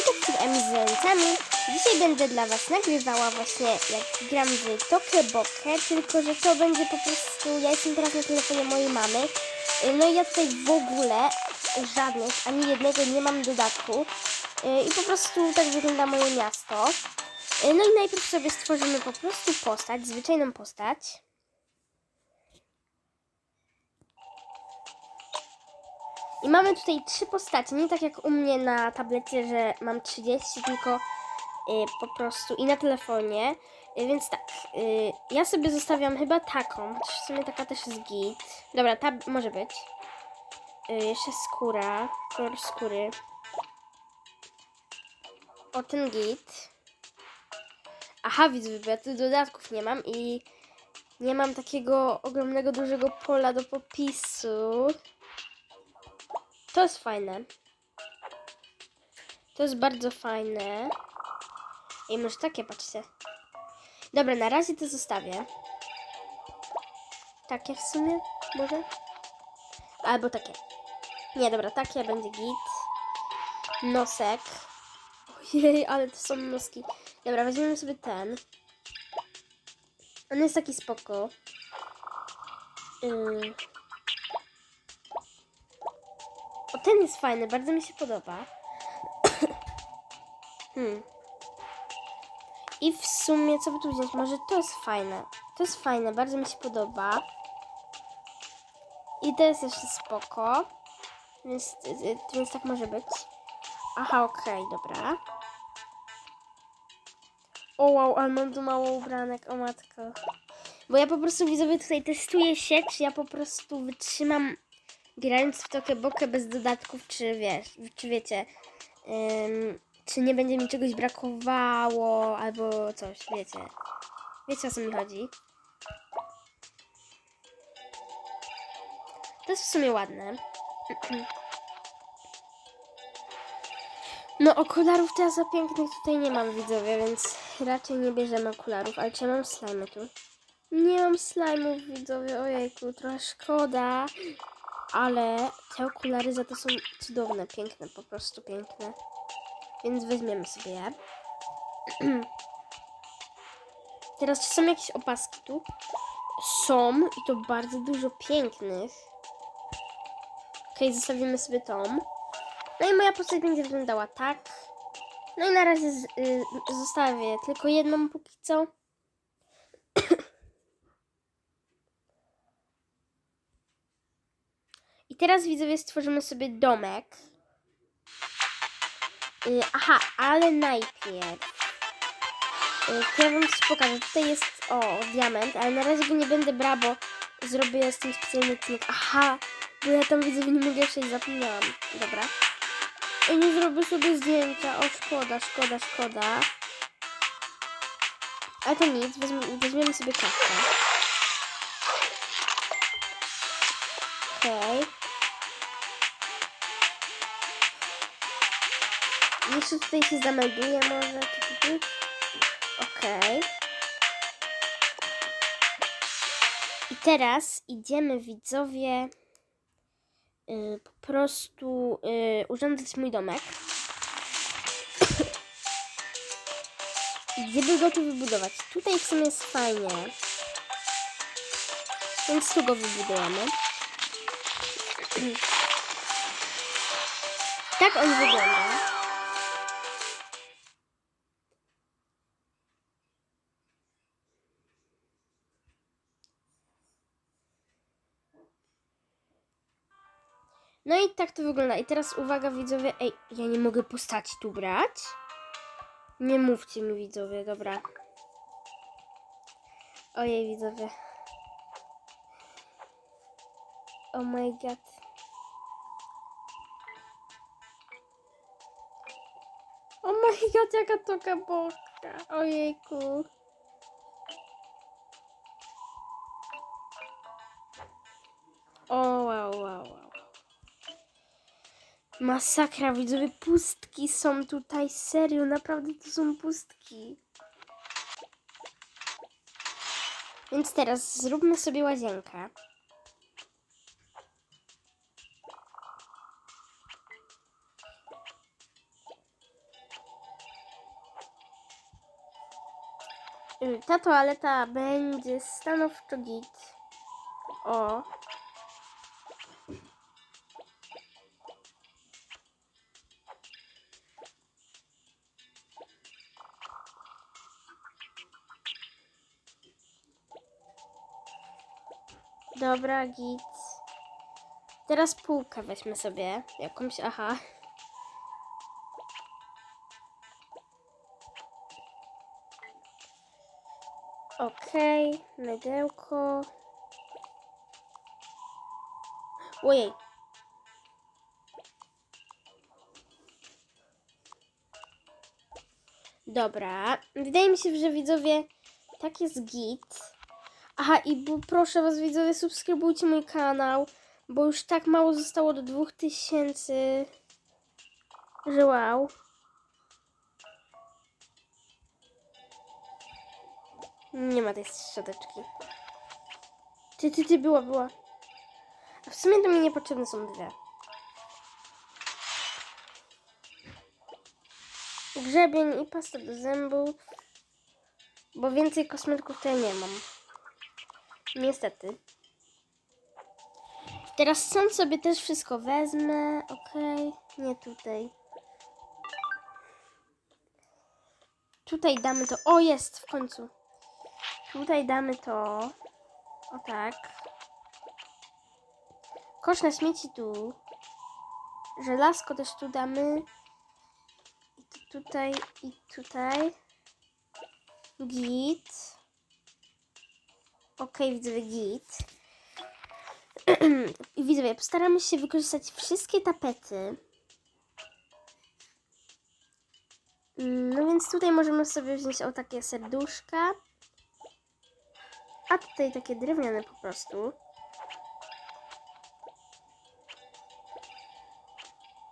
Hejka z MZN-cami. Dzisiaj będę dla Was nagrywała właśnie jak gram w Tokebokę, tylko że to będzie po prostu, ja jestem teraz na telefonie mojej mamy, Y, no i ja tutaj w ogóle żadnych, ani jednego nie mam dodatku Y, i po prostu tak wygląda moje miasto. Y, No i najpierw sobie stworzymy po prostu postać, zwyczajną postać. I mamy tutaj trzy postacie, nie tak jak u mnie na tablecie, że mam 30, tylko y, po prostu i na telefonie. Y, więc tak, y, ja sobie zostawiam chyba taką, chociaż w sumie taka też jest git. Dobra, ta może być. Y, jeszcze skóra, kolor skóry. O, ten git. Aha, widzę, bo ja tu dodatków nie mam i nie mam takiego ogromnego, dużego pola do popisu. To jest fajne. To jest bardzo fajne. I może takie, patrzcie. Dobra, na razie to zostawię. Takie w sumie, może? Albo takie. Nie, dobra, takie będzie git. Nosek. Ojej, ale to są noski. Dobra, weźmiemy sobie ten. On jest taki spoko. Yy. Ten jest fajny, bardzo mi się podoba. hmm. I w sumie, co by tu wziąć? Może to jest fajne. To jest fajne, bardzo mi się podoba. I to jest jeszcze spoko. Więc, więc tak może być. Aha, okej, dobra. O wow, ale mam tu mało ubranek, o matko. Bo ja po prostu widzowie tutaj testuję się, czy ja po prostu wytrzymam grając w Tokebokę bez dodatków, czy wiesz, czy wiecie, ym, czy nie będzie mi czegoś brakowało, albo coś, wiecie. Wiecie o co mi chodzi. To jest w sumie ładne. No okularów ja za pięknych tutaj nie mam widzowie, więc raczej nie bierzemy okularów, ale czy ja mam slimy tu? Nie mam slime'ów widzowie, ojejku, trochę szkoda. Ale te okulary za to są cudowne, piękne, po prostu piękne. Więc weźmiemy sobie je. Teraz czy są jakieś opaski tu? Są i to bardzo dużo pięknych. Okej, zostawimy sobie tą. No i moja postać będzie wyglądała tak. No i na razie z, y, zostawię tylko jedną póki co. teraz widzowie stworzymy sobie domek. Y, aha, ale najpierw. Y, to ja wam coś pokażę. Tutaj jest, o, diament, ale na razie go nie będę brała, bo zrobię z tym specjalny odcinek. Aha, bo ja tam widzowie nie mogę przejść, zapomniałam. Dobra. I nie zrobię sobie zdjęcia. O, szkoda, szkoda, szkoda. Ale to nic, weźmiemy, weźmiemy sobie kawkę. Okej. Jeszcze tutaj się zamelduję może. Okej. I teraz idziemy widzowie y, po prostu y, urządzać mój domek. I Gdzie by go tu wybudować? Tutaj w sumie jest fajnie. Więc tu go wybudujemy. Tak on wygląda. No i tak to wygląda. I teraz uwaga widzowie. Ej, ja nie mogę postaci tu brać? Nie mówcie mi widzowie, dobra. Ojej widzowie. Oh my god. Oh my god, jaka to kaboka. Ojejku. Masakra, widzowie, pustki są tutaj, serio, naprawdę to są pustki. Więc teraz zróbmy sobie łazienkę. Mm, ta toaleta będzie stanowczo git. O, Dobra, git. Teraz półkę weźmy sobie. Jakąś, aha. Okej, mydełko. Ojej. Dobra, wydaje mi się, że widzowie, tak jest git. Aha, i proszę was widzowie, subskrybujcie mój kanał, bo już tak mało zostało do 2000, że wow. Nie ma tej szczoteczki. Ty, ty, ty, była, była. A w sumie to mi niepotrzebne są dwie. Grzebień i pasta do zębów. Bo więcej kosmetyków to ja nie mam. Niestety. Teraz sam sobie też wszystko wezmę. Okej, nie tutaj. Tutaj damy to. O, jest w końcu. Tutaj damy to. O tak. Kosz na śmieci tu. Żelazko też tu damy. I tu, tutaj, i tutaj. Git. Okej, widzowie, git. Widzowie, postaramy się wykorzystać wszystkie tapety. No więc tutaj możemy sobie wziąć o takie serduszka. A tutaj takie drewniane po prostu.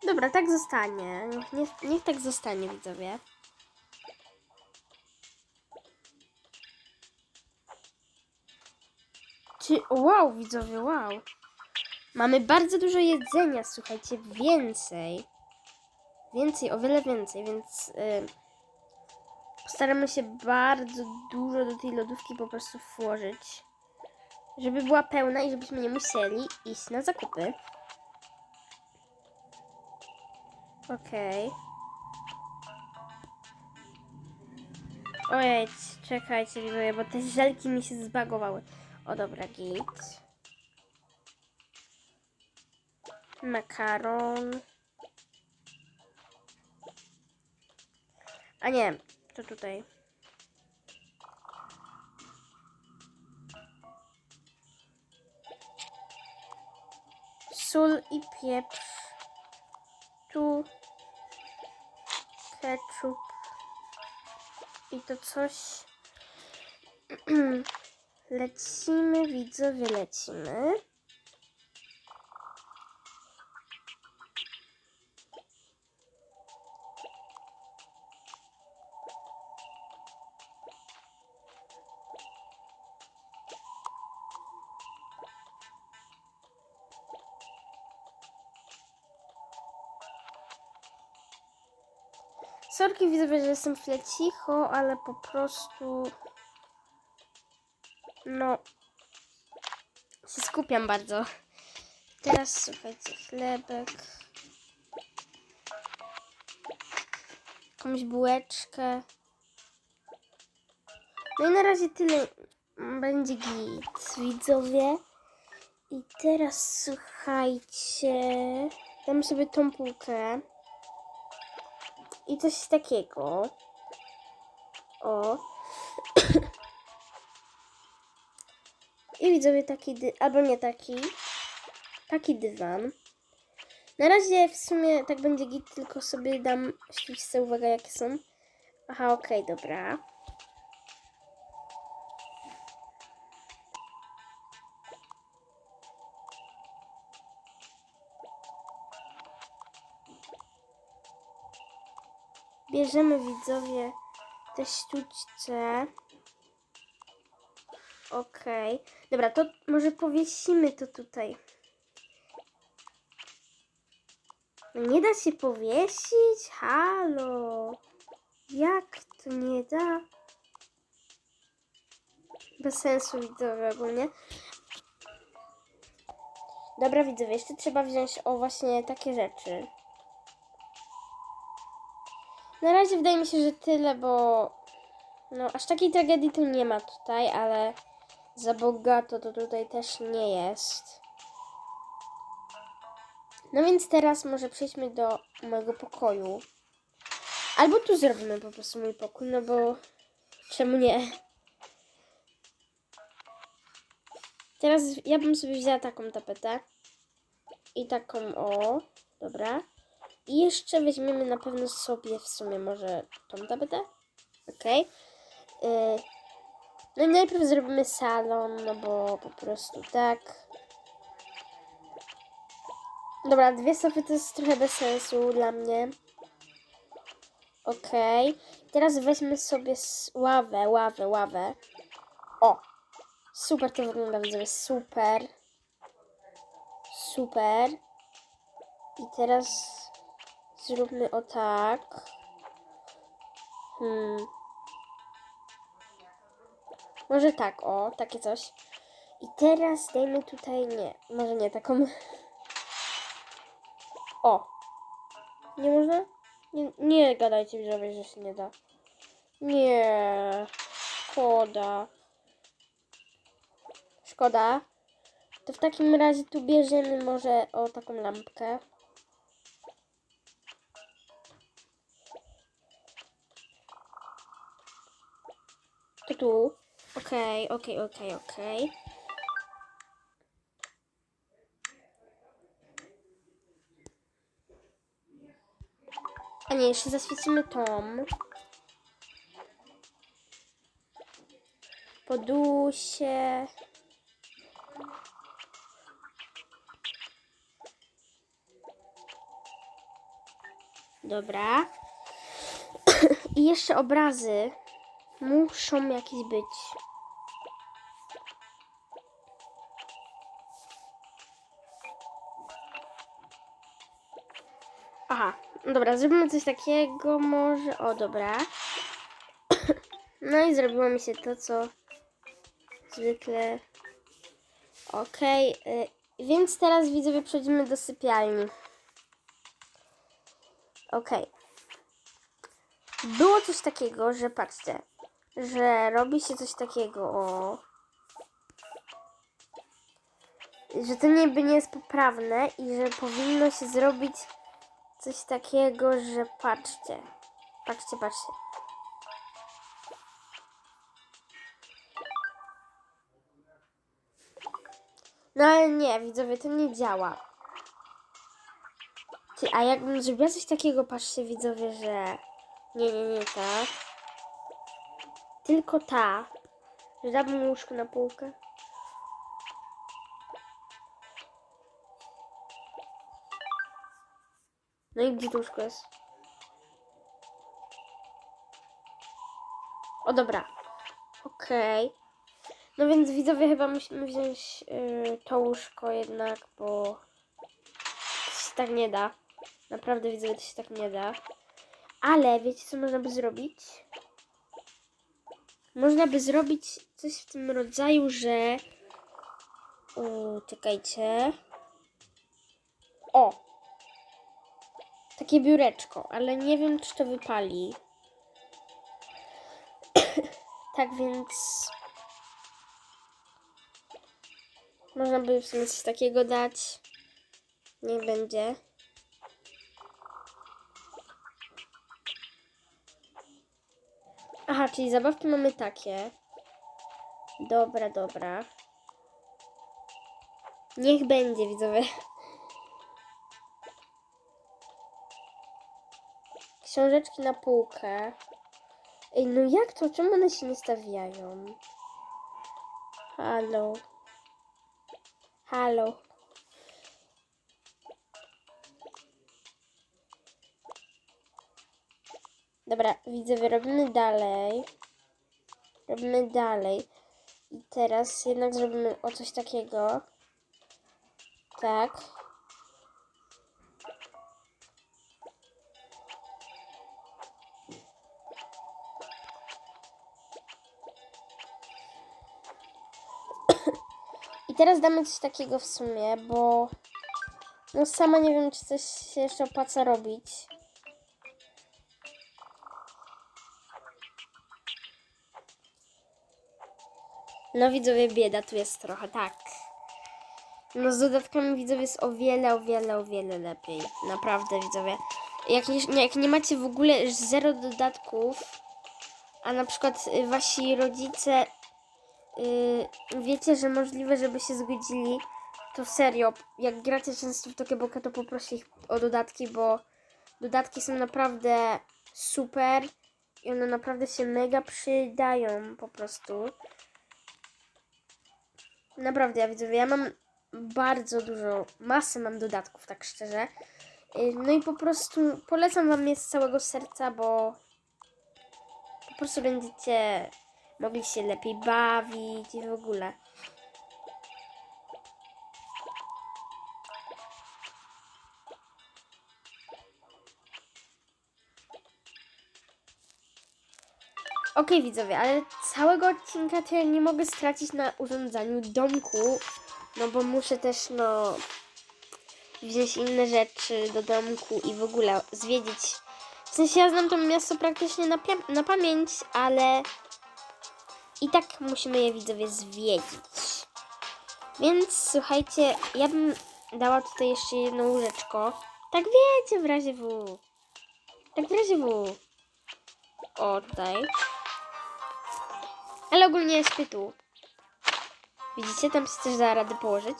Dobra, tak zostanie. Niech, niech tak zostanie, widzowie. Wow, widzowie, wow. Mamy bardzo dużo jedzenia, słuchajcie, więcej. Więcej, o wiele więcej, więc y, postaramy się bardzo dużo do tej lodówki po prostu włożyć. Żeby była pełna i żebyśmy nie musieli iść na zakupy. Okej. Ojej, czekajcie, bo te żelki mi się zbagowały. O dobra, git. Makaron. A nie, to tutaj. Sól i pieprz. Tu ketchup. I to coś. lecimy, widzowie, lecimy. Sorki widzowie, że jestem chwilę cicho, ale po prostu no się skupiam bardzo. Teraz słuchajcie, chlebek. Jakąś bułeczkę. No i na razie tyle będzie git, widzowie. I teraz słuchajcie, dam sobie tą półkę i coś takiego. O. I widzowie taki, albo nie taki, taki dywan. Na razie w sumie tak będzie git, tylko sobie dam śliczce uwaga jakie są. Aha, okej, dobra. Bierzemy widzowie te sztuczce. Okej. Dobra, to może powiesimy to tutaj. No nie da się powiesić? Halo. Jak to nie da? Bez sensu widzowie ogólnie. Dobra widzowie, jeszcze trzeba wziąć o właśnie takie rzeczy. Na razie wydaje mi się, że tyle, bo no aż takiej tragedii tu nie ma tutaj, ale za bogato to tutaj też nie jest. No więc teraz może przejdźmy do mojego pokoju. Albo tu zrobimy po prostu mój pokój, no bo czemu nie? Teraz ja bym sobie wzięła taką tapetę. I taką o, dobra. I jeszcze weźmiemy na pewno sobie w sumie może tą tapetę. Okej. Y, no i najpierw zrobimy salon, no bo po prostu tak. Dobra, dwie sofy to jest trochę bez sensu dla mnie. Okej. Teraz weźmy sobie ławę, ławę, ławę. O! Super to wygląda, widzowie, super. Super. I teraz zróbmy o tak. Hmm. Może tak, o, takie coś. I teraz dajmy tutaj, nie, może nie, taką... O! Nie można? Nie, nie gadajcie widzowie, że się nie da. Nie. Szkoda. Szkoda. To w takim razie tu bierzemy może o taką lampkę. To tu. Okej, okej, okej, okej. A nie, jeszcze zaświecimy tom. Podusie. Dobra. I jeszcze obrazy muszą jakieś być. Aha, dobra, zrobimy coś takiego może. O, dobra. No i zrobiło mi się to, co zwykle. Okej, y, więc teraz widzowie przechodzimy do sypialni. Okej. Było coś takiego, że patrzcie, że robi się coś takiego, o. Że to niby nie jest poprawne i że powinno się zrobić coś takiego, że patrzcie. Patrzcie, patrzcie. No ale nie, widzowie, to nie działa. Ty, a jakbym zrobiła coś takiego, patrzcie widzowie, że... Nie, nie, nie ta. Tylko ta. Że dałbym łóżko na półkę. No i gdzie to łóżko jest? O dobra. Okej. No więc widzowie chyba musimy wziąć yy, to łóżko jednak, bo to się tak nie da. Naprawdę widzowie to się tak nie da. Ale wiecie co można by zrobić? Można by zrobić coś w tym rodzaju, że... O, czekajcie. O! Takie biureczko, ale nie wiem, czy to wypali. tak więc... Można by w sumie coś takiego dać. Niech będzie. Aha, czyli zabawki mamy takie. Dobra, dobra. Niech będzie, widzowie. Książeczki na półkę. Ej, no jak to? Czemu one się nie stawiają? Halo. Halo. Dobra, widzę, robimy dalej. Robimy dalej. I teraz jednak zrobimy o coś takiego. Tak. Teraz damy coś takiego w sumie, bo no sama nie wiem, czy coś się jeszcze opłaca robić. No widzowie, bieda tu jest trochę, tak. No z dodatkami widzowie jest o wiele, o wiele, o wiele lepiej. Naprawdę widzowie. Jak nie, jak nie macie w ogóle zero dodatków, a na przykład y, wasi rodzice y, wiecie, że możliwe, żeby się zgodzili, to serio, jak gracie często w Tokeboka, to poproszę ich o dodatki, bo dodatki są naprawdę super i one naprawdę się mega przydają po prostu. Naprawdę, ja widzowie, ja mam bardzo dużo, masę mam dodatków, tak szczerze. Y, No i po prostu polecam wam je z całego serca, bo po prostu będziecie mogli się lepiej bawić i w ogóle. Okej widzowie, ale całego odcinka to ja nie mogę stracić na urządzaniu domku, no bo muszę też no wziąć inne rzeczy do domku i w ogóle zwiedzić. W sensie ja znam to miasto praktycznie na, na pamięć, ale i tak musimy je widzowie zwiedzić. Więc słuchajcie, ja bym dała tutaj jeszcze jedno łóżeczko. Tak wiecie, w razie W. Tak w razie W. O, tutaj. Ale ogólnie śpię tu. Widzicie, tam się też da rady położyć.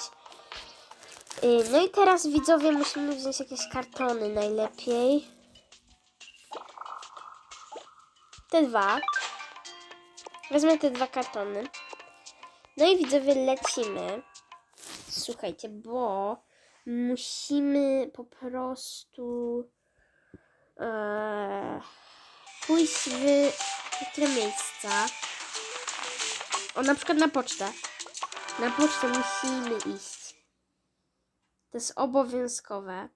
Yy, No i teraz widzowie musimy wziąć jakieś kartony najlepiej. Te dwa. Wezmę te dwa kartony. No i widzowie lecimy. Słuchajcie, bo musimy po prostu e, pójść w niektóre miejsca. O, na przykład na pocztę. Na pocztę musimy iść. To jest obowiązkowe.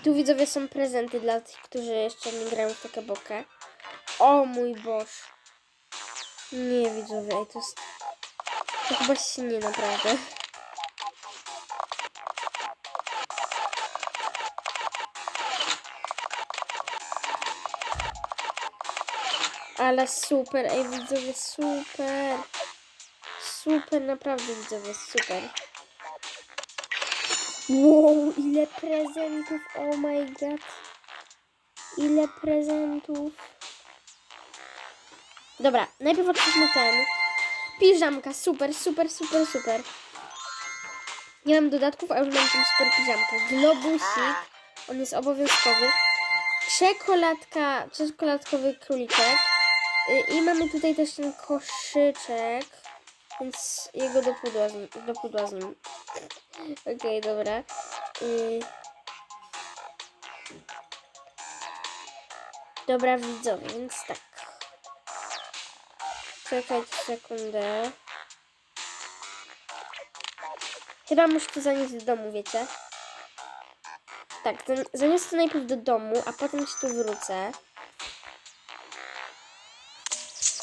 I tu widzowie są prezenty dla tych, którzy jeszcze nie grają w taką bokę. O mój Boż. Nie widzowie, to jest... To chyba się nie naprawdę. Ale super, ej widzowie, super. Super, naprawdę widzowie, super. Wow, ile prezentów, oh my god. Ile prezentów. Dobra, najpierw otwórzmy ten. Piżamka, super, super, super, super. Nie mam dodatków, a już mam tą super piżamkę. Globusik, on jest obowiązkowy. Czekoladka, czekoladkowy króliczek. Y, I mamy tutaj też ten koszyczek, więc jego do pudła. Do pudła z nim. Okej, dobra. Y... Dobra, widzowie, więc tak. Czekajcie sekundę. Chyba muszę to zanieść do domu, wiecie? Tak, zan- zaniosę to najpierw do domu, a potem się tu wrócę.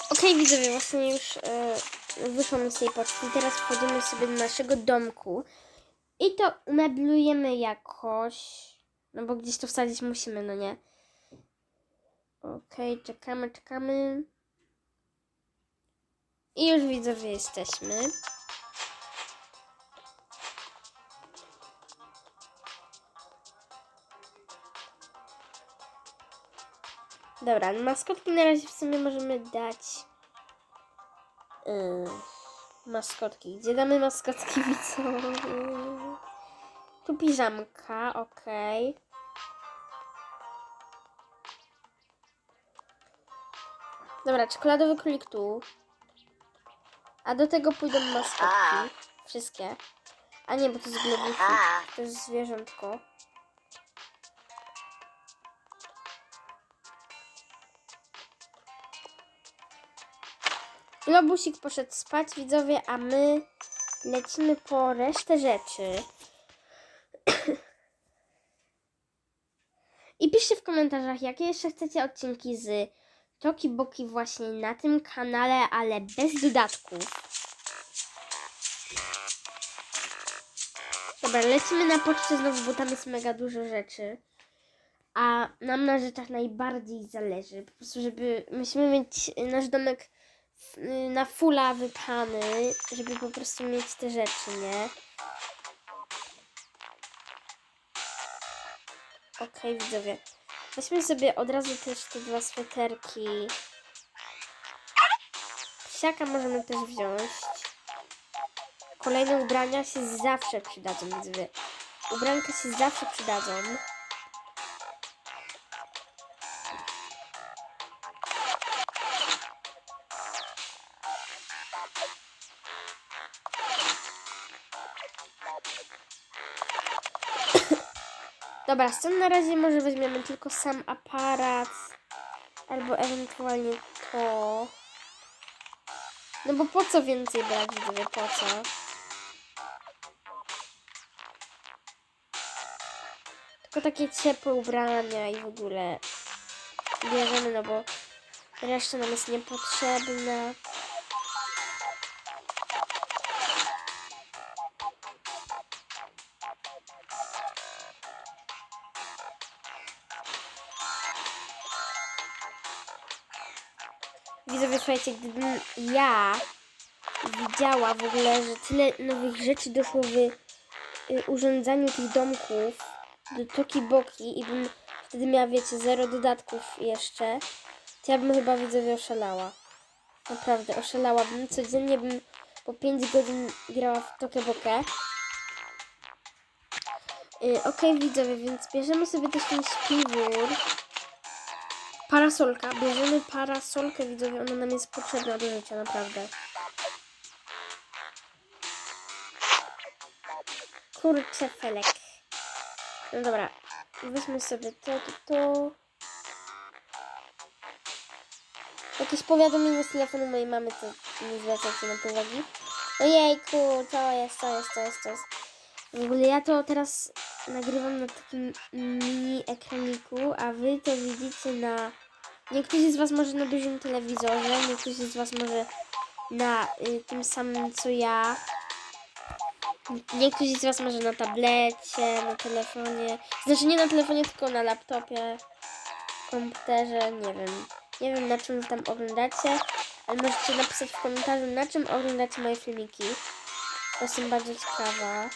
Okej, widzowie, właśnie już e, wyszłam z tej poczty. Teraz wchodzimy sobie do naszego domku. I to umeblujemy jakoś. No bo gdzieś to wsadzić musimy, no nie? Okej, czekamy, czekamy. I już widzowie jesteśmy. Dobra, maskotki na razie w sumie możemy dać. Yy, maskotki. Gdzie damy maskotki widzowie? Tu piżamka, okej. Dobra, czekoladowy królik tu. A do tego pójdą maskotki. Wszystkie. A nie, bo to jest globusik. To jest zwierzątko. Globusik poszedł spać, widzowie, a my lecimy po resztę rzeczy. I piszcie w komentarzach, jakie jeszcze chcecie odcinki z Toki Boki właśnie na tym kanale, ale bez dodatków. Dobra, lecimy na pocztę znowu, bo tam jest mega dużo rzeczy. A nam na rzeczach najbardziej zależy. Po prostu, żeby musimy mieć nasz domek na fulla wypchany, żeby po prostu mieć te rzeczy, nie? Okej, widzowie. Weźmy sobie od razu też te dwa sweterki. Psiaka możemy też wziąć. Kolejne ubrania się zawsze przydadzą, widzowie. Ubranka się zawsze przydadzą. Dobra, stąd na razie może weźmiemy tylko sam aparat. Albo ewentualnie to. No bo po co więcej brać, widzowie, po co? Tylko takie ciepłe ubrania i w ogóle bierzemy, no bo reszta nam jest niepotrzebna. Słuchajcie, gdybym ja widziała w ogóle, że tyle nowych rzeczy doszło w y, urządzaniu tych domków do Toki Boki i bym wtedy miała, wiecie, zero dodatków jeszcze, to ja bym chyba widzowie oszalała. Naprawdę, oszalałabym. Codziennie bym po 5 godzin grała w Tokę Bokę. Y, Okej, widzowie, więc bierzemy sobie też ten śpiwór. Parasolka. Bierzemy parasolkę, widzowie. Ona nam jest potrzebna do życia, naprawdę. Kurczę, felek. No dobra. Weźmy sobie to, to, to. Jakieś powiadomienie z telefonu mojej mamy, to nie zwracajcie na to uwagi. Ojejku, to jest, to jest, to jest, to jest. W ogóle ja to teraz nagrywam na takim mini ekraniku, a wy to widzicie na... Niektórzy z was może na dużym telewizorze, niektórzy z was może na y, tym samym co ja. Niektórzy z was może na tablecie, na telefonie. Znaczy nie na telefonie, tylko na laptopie, komputerze, nie wiem. Nie wiem na czym tam oglądacie, ale możecie napisać w komentarzu na czym oglądacie moje filmiki. To jestem bardzo ciekawa.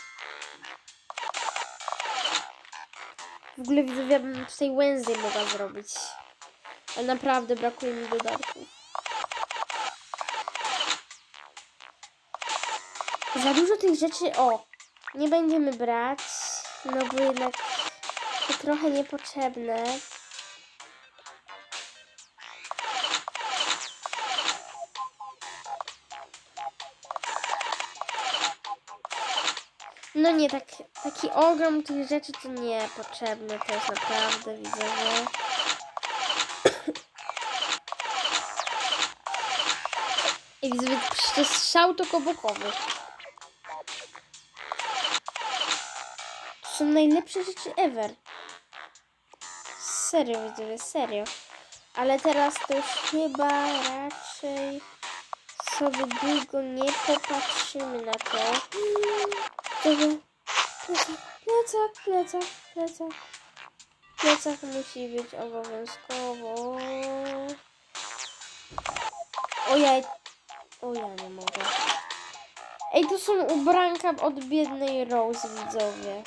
W ogóle widzowie, ja bym tutaj Wednesday mogła zrobić. Ale naprawdę brakuje mi dodatków. Za dużo tych rzeczy, o, nie będziemy brać, no bo jednak to trochę niepotrzebne. No nie, tak, taki ogrom tych rzeczy to niepotrzebne, to jest naprawdę, widzowie. I widzowie, przecież to jest szał tokobokowy. To są najlepsze rzeczy ever. Serio, widzowie, serio. Ale teraz to już chyba raczej sobie długo nie popatrzymy na to. Dobra. Plecak, plecak, plecak, plecak. Plecak musi być obowiązkowo. Ojej. O ja nie mogę. Ej, to są ubranka od biednej Rose, widzowie.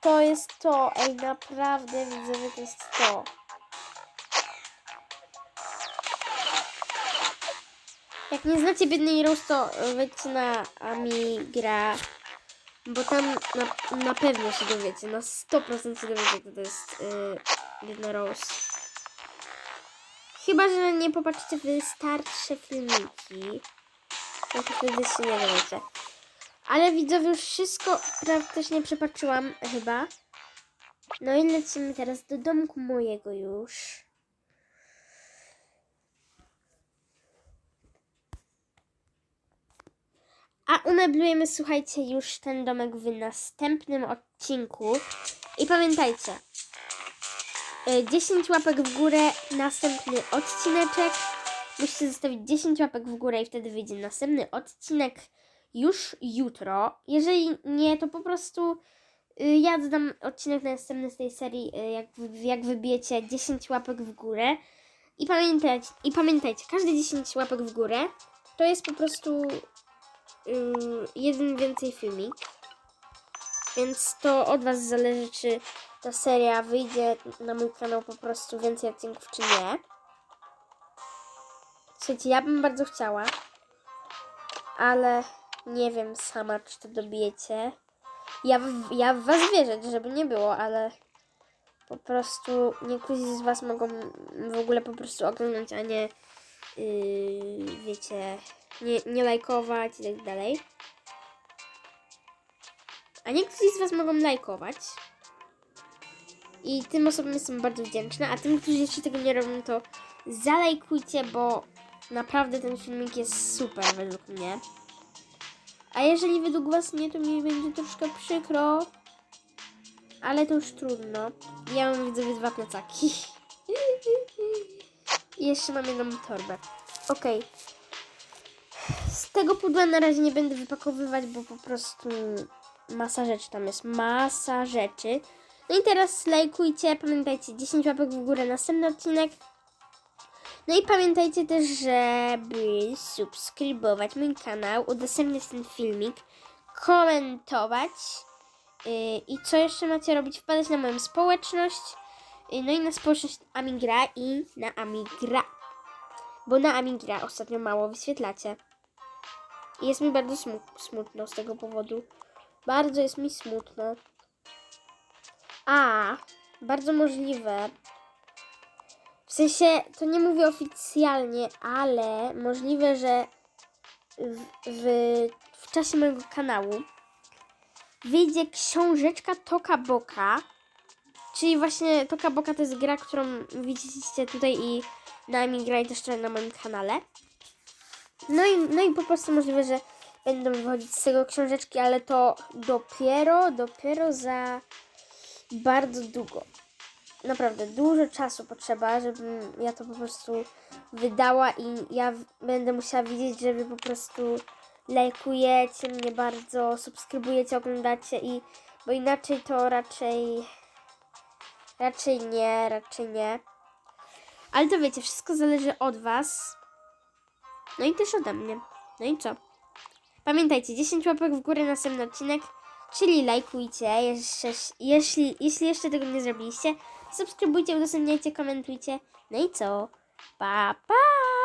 To jest to. Ej, naprawdę, widzowie, to jest to. Jak nie znacie biednej Rose, to wejdźcie na Amigra. Bo tam na, na pewno się dowiecie, na 100% się dowiecie, kto to jest yy, biedna Rose. Chyba, że nie popatrzycie w starsze filmiki. No to wtedy się nie dowiecie. Ale widzowie już wszystko praktycznie przepatrzyłam chyba. No i lecimy teraz do domku mojego już. A umeblujemy, słuchajcie, już ten domek w następnym odcinku. I pamiętajcie, y, 10 łapek w górę, następny odcineczek. Musicie zostawić 10 łapek w górę i wtedy wyjdzie następny odcinek już jutro. Jeżeli nie, to po prostu y, ja dodam odcinek następny z tej serii, y, jak, jak wybijecie 10 łapek w górę. I pamiętajcie, I pamiętajcie, każde 10 łapek w górę to jest po prostu y, jeden więcej filmik. Więc to od Was zależy, czy ta seria wyjdzie na mój kanał po prostu więcej odcinków, czy nie. Słuchajcie, ja bym bardzo chciała, ale nie wiem sama, czy to dobijecie. Ja w, ja w Was wierzę, żeby nie było, ale po prostu niektórzy z Was mogą w ogóle po prostu oglądać, a nie yy, wiecie, nie, nie lajkować i tak dalej. A niektórzy z Was mogą lajkować. I tym osobom jestem bardzo wdzięczna, a tym, którzy jeszcze tego nie robią, to zalajkujcie, bo naprawdę ten filmik jest super według mnie. A jeżeli według Was nie, to mi będzie troszkę przykro. Ale to już trudno. Ja mam widzowie dwa plecaki. I jeszcze mam jedną torbę. Okej. Z tego pudła na razie nie będę wypakowywać, bo po prostu masa rzeczy tam jest. Masa rzeczy. No i teraz lajkujcie, pamiętajcie 10 łapek w górę następny odcinek. No i pamiętajcie też, żeby subskrybować mój kanał, udostępniać ten filmik, komentować. Yy, I co jeszcze macie robić? Wpadać na moją społeczność. Yy, no i na społeczność Amigra i na Amigra. Bo na Amigra ostatnio mało wyświetlacie. Jest mi bardzo smu- smutno z tego powodu. Bardzo jest mi smutno. A, bardzo możliwe. W sensie, to nie mówię oficjalnie, ale możliwe, że w, w, w czasie mojego kanału wyjdzie książeczka Toka Boka. Czyli właśnie Toka Boka to jest gra, którą widzicie tutaj i na Amigra i też na moim kanale. No i, no i po prostu możliwe, że będą wychodzić z tego książeczki, ale to dopiero, dopiero za bardzo długo. Naprawdę dużo czasu potrzeba, żebym ja to po prostu wydała i ja będę musiała widzieć, że wy po prostu lajkujecie mnie bardzo, subskrybujecie, oglądacie i bo inaczej to raczej raczej nie, raczej nie. Ale to wiecie, wszystko zależy od was. No i też ode mnie. No i co? Pamiętajcie, 10 łapek w górę na następny odcinek, czyli lajkujcie, jeszcze, jeśli, jeśli jeszcze tego nie zrobiliście, subskrybujcie, udostępniajcie, komentujcie. No i co? Pa, pa!